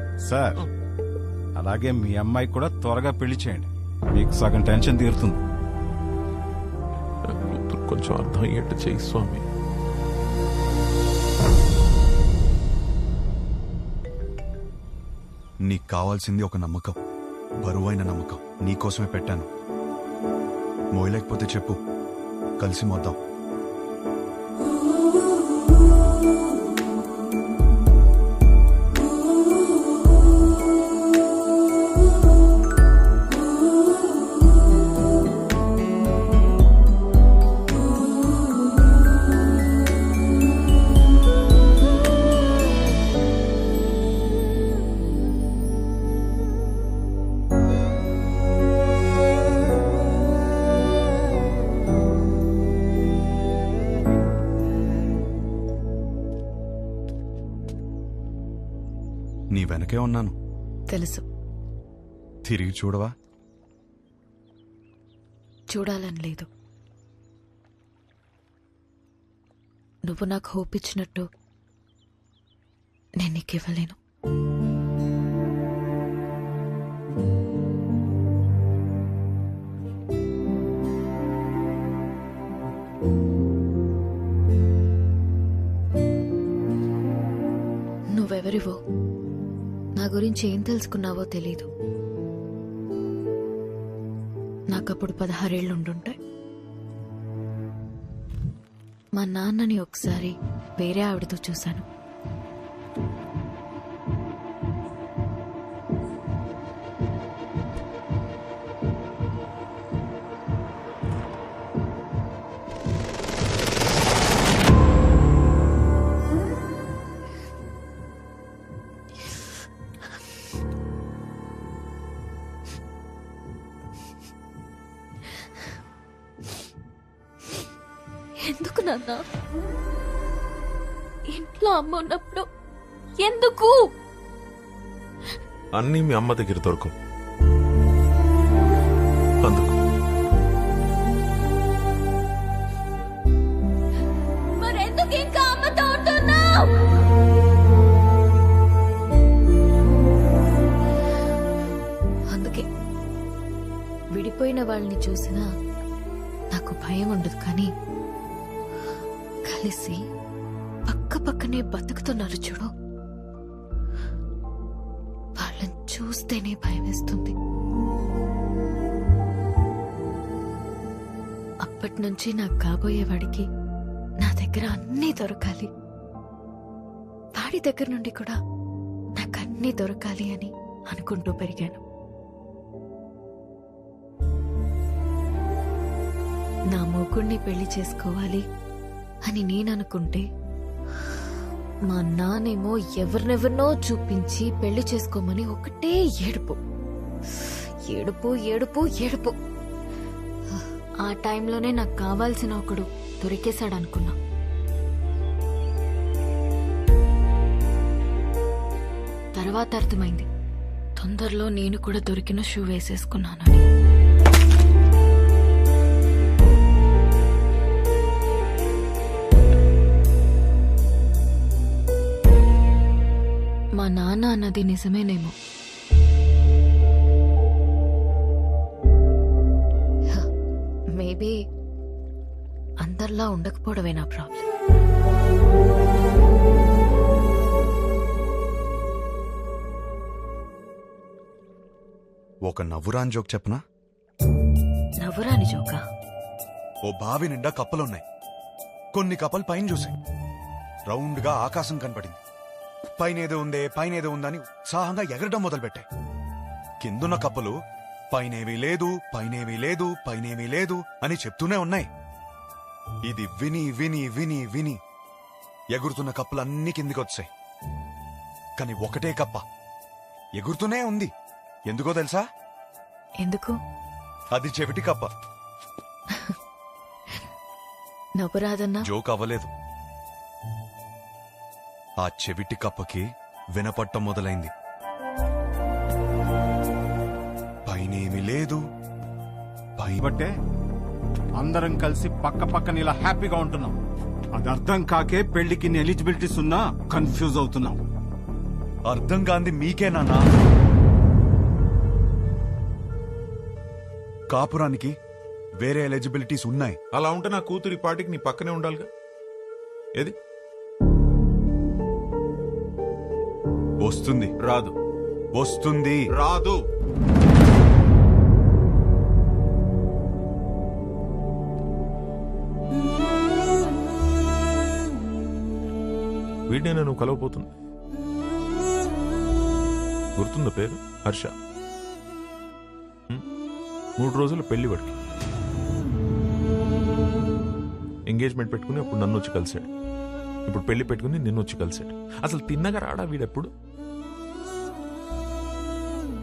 Sir అలాగే మీ అమ్మాయి కూడా త్వరగా పెళ్ళి చేయండి. మీకు సగం టెన్షన్ తీరుతుంది. కొంచెం అర్థం అయ్యేట్టు చేయి స్వామి. నీకు కావాల్సింది ఒక నమ్మకం. బరువైన నమ్మకం. నీకోసమే పెట్టాను. మోయలేకపోతే చెప్పు. కలిసి మోద్దాం. నీ వెనకే ఉన్నాను. తెలుసు. తిరిగి చూడవా? చూడాలని లేదు. నువ్వు నాకు హోప్ ఇచ్చినట్టు నేను నీకు ఇవ్వలేను. గురించి ఏం తెలుసుకున్నావో తెలీదు. నాకప్పుడు పదహారేళ్ళు ఉండుంటాయి మా నాన్నని ఒకసారి వేరే ఆవిడతో చూశాను. నాన్న ఇంట్లో అమ్మ ఉన్నప్పుడు ఎందుకు? అన్నీ మీ అమ్మ దగ్గర దొరకవు. అందుకు. మరెందుకు ఇంకా అమ్మతో ఉంటున్నావు? అందుకే విడిపోయిన వాళ్ళని చూసినా నాకు భయం ఉండదు కానీ కలిసి పక్క పక్కనే బతుకుతున్నారు చూడు. వాళ్ళని చూస్తేనే భయం వేస్తుంది. అప్పటి నుంచి నాకు కాబోయేవాడికి నా దగ్గర అన్నీ దొరకాలి. వాడి దగ్గర నుండి కూడా నాకు అన్నీ దొరకాలి అని అనుకుంటూ పెరిగాను. నా మూకుణ్ణి పెళ్ళి చేసుకోవాలి. అని నేను అనుకుంటే మా నానేమో ఎవరినెవరినో చూపించి పెళ్ళి చేసుకోమని ఒకటే ఏడుపు. ఏడుపు ఏడుపు ఏడుపు. ఆ టైంలోనే నాకు కావాల్సిన ఒకడు దొరికేశాడు అనుకున్నా తర్వాత అర్థమైంది. తొందరలో నేను కూడా దొరికిన షూ వేసేసుకున్నానని. మా నాన్న అన్నది నిజమేనేమో. మేబీ అందరిలా ఉండకపోవడమే నా ప్రాబ్లం? ఒక నవ్వురాని జోక్ చెప్పనా? నవ్వురాని జోకా? ఓ బావి నిండా కప్పలున్నాయి. కొన్ని కప్పలు పైన చూసాయి రౌండ్గా ఆకాశం కనపడింది. పైన ఏదో ఉందే పైన ఏదో ఉందని ఉత్సాహంగా ఎగరడం మొదలుపెట్టాయి కిందున్న కప్పలు పైనేమీ లేదు పైనేమీ లేదు పైనేమీ లేదు అని చెప్తూనే ఉన్నాయి. ఇది విని విని విని విని ఎగురుతున్న కప్పలన్నీ కిందికొచ్చాయి. కాని ఒకటే కప్ప ఎగురుతూనే ఉంది. ఎందుకో తెలుసా? ఎందుకు? అది చెవిటి కప్ప. నవ్వురాదన్నా జోక్ అవ్వలేదు. ఆ చెవిటి కప్పకి వినపట్టం మొదలైంది. పైనేమి లేదు. పై బట్టే అందరం కలిసి పక్క పక్కన ఇలా హ్యాపీగా ఉంటున్నాం. అది అర్థం కాకే పెళ్ళికి ఎలిజిబిలిటీస్ ఉన్నా కన్ఫ్యూజ్ అవుతున్నాం. అర్థం కాంది మీకే నాన్న. కాపురానికి వేరే ఎలిజిబిలిటీస్ ఉన్నాయి. అలా ఉంటే నా కూతురి పాటికి నీ పక్కనే ఉండాలిగా. ఏది? వస్తుంది. రాదు. వస్తుంది. రాదు. వీడినే నువ్వు కలవపోతుంది గుర్తుందా పేరు? హర్ష? మూడు రోజులు పెళ్ళి వాడికి. ఎంగేజ్మెంట్ పెట్టుకుని అప్పుడు నన్ను వచ్చి కలిశాడు. ఇప్పుడు పెళ్ళి పెట్టుకుని నిన్ను వచ్చి కలిశాడు. అసలు తిన్నగా రాడా వీడెప్పుడు?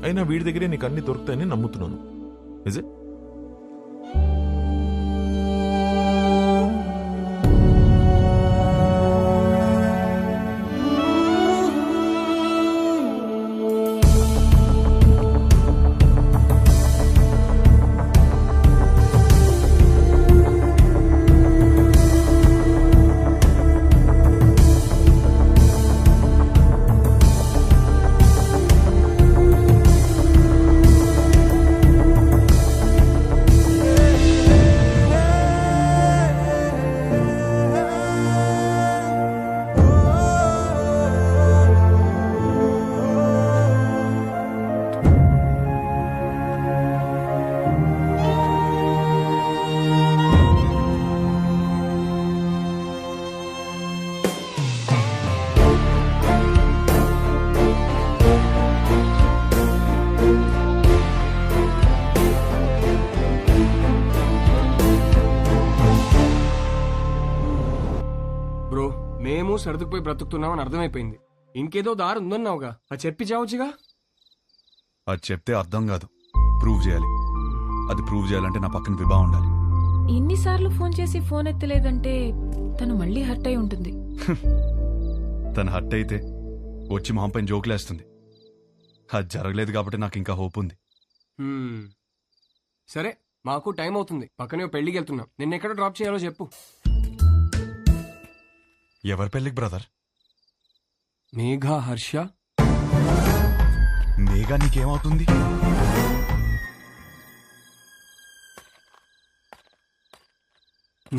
అయినా వీడి దగ్గరే నీకు అన్ని దొరుకుతాయని నమ్ముతున్నాను. ఇజ్ ఇట్ సర్దుకుపోయి బ్రతుకుతున్నామని అర్థమైపోయింది. ఇంకేదో దారి ఉందన్నావుగా. అది చెప్పి చావచ్చుగా అది చెప్తే అర్థం కాదు. ప్రూవ్ చేయాలి. అది ప్రూవ్ చేయాలంటే నా పక్కన విభా ఉండాలి. ఎన్నిసార్లు ఫోన్ చేసి ఫోన్ ఎత్తలేదంటే తను మళ్ళీ హర్ట్ అయి ఉంటుంది. తను హట్ అయితే వచ్చి మొహం పైన జోకులేస్తుంది. అది జరగలేదు కాబట్టి నాకు ఇంకా హోప్ ఉంది. సరే మాకు టైం అవుతుంది. పక్కనే పెళ్ళికి వెళ్తున్నాం. నిన్న ఎక్కడ డ్రాప్ చేయాలో చెప్పు. ఎవరి పెళ్ళికి బ్రదర్? మేఘా హర్ష? మేఘా నీకేమవుతుంది?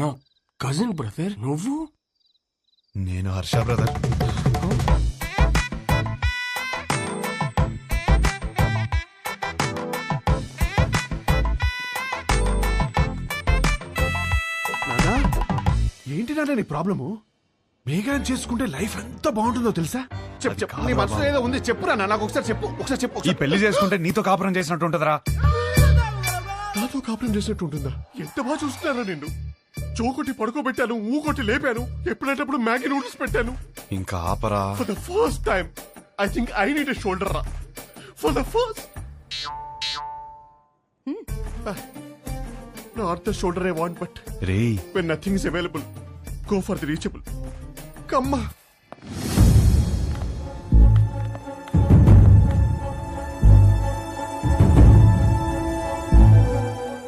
నా కజిన్ బ్రదర్ నువ్వు? నేను హర్ష బ్రదర్. ఏంటి నాన్న నీ ప్రాబ్లము? మేఘాన్ని చేసుకుంటే లైఫ్ ఎంత బాగుంటుందో తెలుసా? చెప్పు చెప్పు. నీ మనసులో ఏదో ఉంది చెప్పురా నాన్న నాకు ఒకసారి చెప్పు ఒకసారి చెప్పు ఈ ఒకసారి పెళ్ళి చేసుకుంటే నీతో కాపురం చేసినట్టు ఉంటుందిరా. నాతో కాపురం చేసినట్టు ఉంటుందా? ఎంత బాగా చూస్తున్నారా నిన్ను? చోకొట్టి పడుకోబెట్టాను ఊకొట్టి లేపాను ఎప్పుడేటప్పుడు మ్యాగీ నూడిల్స్ పెట్టాను. ఇంకా ఆపరా. For the first time I think I need a shoulder రా. For the first not the shoulder I want but రేయ్. when nothing is available, go for the reachable. Come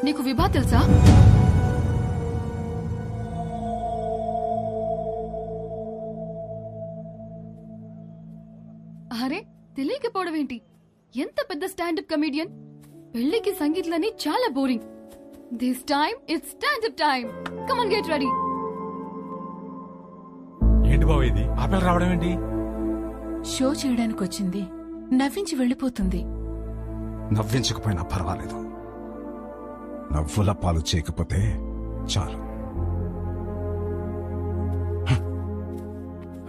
నీకు విభా తెలుసా? అరే తెలియకపోవడం ఏంటి ఎంత పెద్ద స్టాండప్ కమెడియన్? పెళ్ళికి సంగీత్లని చాలా boring. This time it's stand up time come on get ready ఏంటి బాబు ఇది? ఆపేలు రావడం ఏంటి? షో చేయడానికి వచ్చింది నవ్వించి వెళ్ళిపోతుంది. నవ్వించకపోయినా పర్వాలేదు. నవ్వుల పాలు చేయకపోతే చాలు.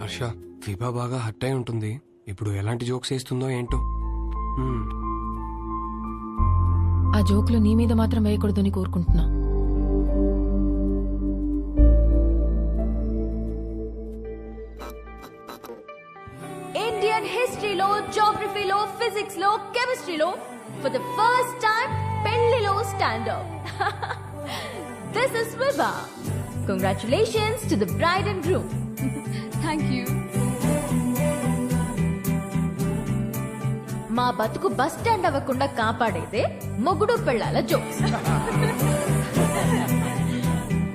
హర్ష విభా బాగా హట్ అయి ఉంటుంది. ఇప్పుడు ఎలాంటి జోక్స్ వేస్తుందో ఏంటో. ఆ జోకులు నీ మీద మాత్రం వేయకూడదని కోరుకుంటున్నా. జోగ్రఫీలో ఫిజిక్స్లో కెమిస్ట్రీలో ఫర్ ద ఫస్ట్ టైం పెళ్ళిలో stand up this is Vibha congratulations to the bride and groom thank you మా బతుకు బస్ స్టాండ్ అవ్వకుండా కాపాడేదే మొగుడు పెళ్ళాల జోక్స్.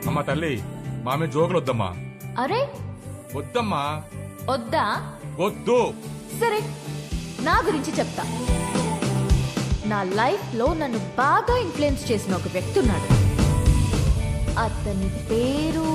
అమ్మ తల్లి మామే జోకులు వద్దమ్మా. అరే? వద్దమ్మా. వద్దా? వద్దు. సరే. నా గురించి చెప్తా. నా లైఫ్లో నన్ను బాగా ఇన్ఫ్లుయెన్స్ చేసిన ఒక వ్యక్తి ఉన్నాడు. అతని పేరు